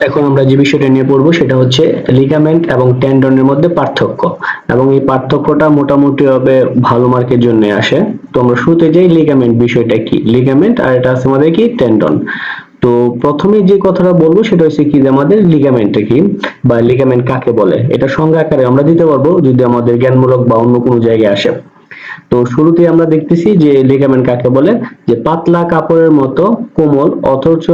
এখন আমরা যে বিষয়টা নিয়ে পড়ব সেটা হচ্ছে লিগামেন্ট এবং টেন্ডনের মধ্যে পার্থক্য। এবং এই পার্থক্যটা মোটামুটি হবে ভালো মার্কের জন্য আসে। তো আমরা শুরুতে যাই লিগামেন্ট বিষয়টা কি? লিগামেন্ট আর এটা আছে আমাদের কি? টেন্ডন তো প্রথমে যে কথাটা বলব সেটা হচ্ছে কি যে আমাদের লিগামেন্টটা কি বা লিগামেন্ট কাকে বলে? এটা সংজ্ঞা আকারে আমরা দিতে পারব যদি আমাদের জ্ঞানমূলক বা অন্য কোনো জায়গায় আসে। তো শুরুতে আমরা দেখতেছি যে লিগামেন্ট কাকে বলে? যে পাতলা কাপড়ের মতো, কোমল, অথচ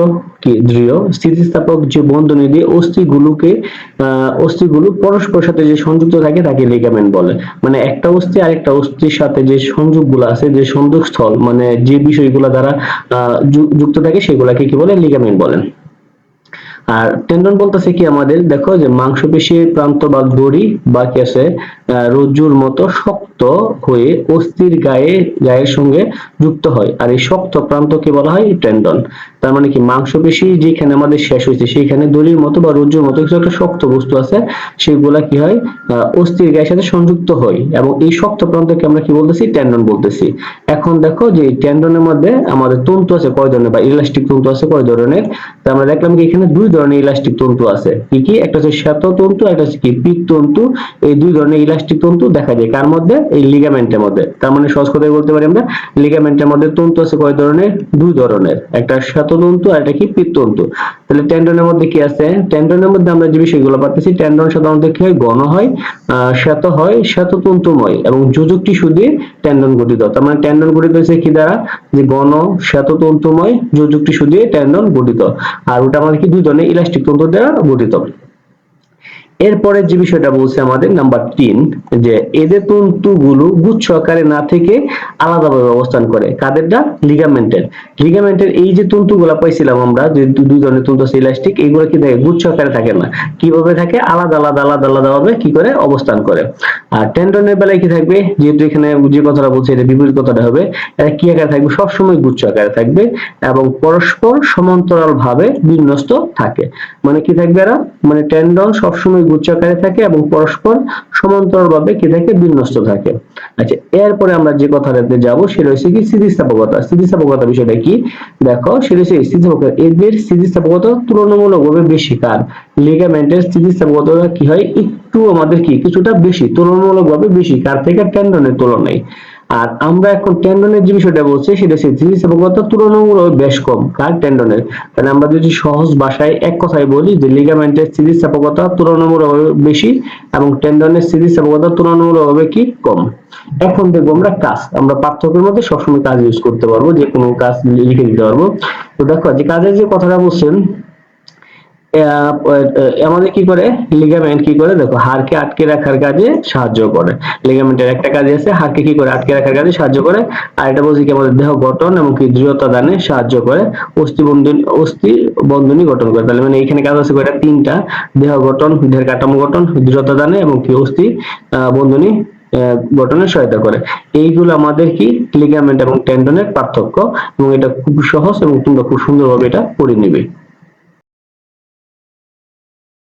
কি দৃঢ়, স্থিতিস্থাপক যে বন্ধনী দিয়ে অস্থিগুলোকে অস্থিগুলো পরস্পরের সাথে যে সংযুক্ত থাকে, তাকে লিগামেন্ট বলে। মানে একটা অস্থি আরেকটা অস্থির সাথে যে সংযোগগুলো আছে, যে সংযোগস্থল মানে যে বিষয়গুলো দ্বারা যুক্ত থাকে, সেগুলাকে কি বলে? লিগামেন্ট বলেন আর টেন্ডন বলতেছে কি আমাদের? দেখো যে মাংসপেশির প্রান্ত বা দড়ি বা কি আছে রজ্জুর মতো শক্ত হয়ে অস্থির গায়ে, গায়ের সঙ্গে যুক্ত হয়। আর এই শক্ত প্রান্তকে বলা হয় টেন্ডন। তার মানে কি, মাংসপেশি যেখানে আমাদের শেষ হয়েছে সেখানে দড়ির মতো বা রজ্জুর মতো কিছু একটা শক্ত বস্তু আছে, সেগুলা কি হয় অস্থির গায়ের সাথে সংযুক্ত হয়। এবং এই শক্ত প্রান্তকে আমরা কি বলতেছি? টেন্ডন বলতেছি। এখন দেখো যে টেন্ডনের মধ্যে আমাদের তন্তু আছে কয় ধরনের বা ইলাস্টিক তন্তু আছে কয় ধরনের? তা আমরা দেখলাম কি, এখানে দুই ধরনের ইলাস্টিক তন্তু আছে। কি কি? একটা হচ্ছে শ্বেত তন্তু একটা হচ্ছে কি পিক তন্তু। এই দুই ধরনের ইলাস্টিক তন্তু দেখা যায়। কার মধ্যে? এই লিগামেন্টের মধ্যে। তার মানে সহজ কথায় বলতে পারি আমরা লিগামেন্টের মধ্যে তন্তু আছে কয় ধরনের? দুই ধরনের। একটা শ্বেত তন্তু আর একটা কি? পিক তন্তু তাহলে টেন্ডনের মধ্যে কি আছে? টেন্ডনের মধ্যে আমরা যে বিষয়গুলো পাচ্ছি টেন্ডন সাধারণত কি হয়? ঘন হয় শ্বেত হয় শ্বেত তন্তুময় এবং যোজক টিস্যু দিয়ে টেন্ডন গঠিত তার মানে টেন্ডন গঠিত হয়েছে কি দ্বারা? যে ঘন শ্বেত তন্তুময় যোজক টিস্যু দিয়ে টেন্ডন গঠিত। আর ওটা আমাদের কি? দুই ধরনের ইলাস্টিক তন্তু দ্বারা গঠিত। এরপরে যে বিষয়টা বলছে আমাদের নাম্বার তিন, যে এদের তন্তুগুলো গুচ্ছ আকারে না থেকে আলাদাভাবে অবস্থান করে। কাদেরটা? লিগামেন্টের লিগামেন্টের এই যে তন্তুগুলা পাইছিলাম আমরা, যে দুই ধরনের তন্তু আছে ইলাস্টিক এইগুলো কি থাকে? গুচ্ছ আকারে থাকে না। কীভাবে থাকে? আলাদা আলাদা আলাদা আলাদা ভাবে কি করে? অবস্থান করে। আর টেন্ডনের বেলায় কি থাকবে? যেহেতু এখানে যে কথাটা বলছে, এটা বিপরীত কথাটা হবে, এটা কি আকারে থাকবে? সবসময় গুচ্ছ আকারে থাকবে এবং পরস্পর সমান্তরাল ভাবে বিন্যস্ত থাকে। মানে কি থাকবে এরা? মানে টেন্ডন সবসময় গুচ্ছ আকারে থাকে এবং পরস্পর সমান্তরাল ভাবে কি থাকে? বিন্যস্ত থাকে। আচ্ছা এরপরে আমরা যে কথাটাতে যাব সেটা হচ্ছে কি স্থিতিস্থাপকতা। স্থিতিস্থাপকতা বিষয়টা কি? দেখো, সেটা হচ্ছে স্থিতিস্থাপকতা। এদের স্থিতিস্থাপকতা তুলনামূলকভাবে বেশি। কার? লিগামেন্টের স্থিতিস্থাপকতা কি হয়? একটু আমাদের কি? কিছুটা বেশি, তুলনামূলকভাবে বেশি। কার থেকে? টেন্ডনের তুলনায়। আর আমরা এখন টেন্ডনের যে বিষয়টা বলছি, সেটা হচ্ছে স্থিতিস্থাপকতা তুলনামূলক বেশ কম, কার টেন্ডনের তাহলে আমরা যদি সহজ ভাষায় এক কথায় বলি যে লিগামেন্টের স্থিতিস্থাপকতা তুলনামূলকভাবে বেশি এবং টেন্ডনের স্থিতিস্থাপকতা তুলনামূলকভাবে কি কম? এখন দেখব আমরা কাজ, আমরা পার্থক্যের মধ্যে সবসময় কাজ ইউজ করতে পারব যে কোনো কাজ লিখে দিতে পারব। তো দেখো, যে কাজের যে কথাটা বলছেন আমাদের কি করে? লিগামেন্ট কি করে? দেখো, হাড়কে আটকে রাখার কাজে সাহায্য করে। লিগামেন্টের একটা কাজ আছে, হাড়কে কি করে আটকে রাখার কাজে সাহায্য করে? আর এটা বলছি কি, আমাদের দেহ গঠন এবং কি দৃঢ়তা দানে সাহায্য করে। অস্থি বন্ধনী অস্থি বন্ধনী গঠন করে। তাহলে মানে এখানে কাজ আছে কয়টা? তিনটা। দেহ গঠন, দেহের কাঠামো গঠন, দৃঢ়তা দানে এবং কি অস্থি বন্ধনী গঠনে সহায়তা করে। এইগুলো আমাদের কি? লিগামেন্ট এবং টেন্ডনের পার্থক্য। এবং এটা খুব সহজ এবং তোমরা খুব সুন্দরভাবে এটা পড়ে নিবে।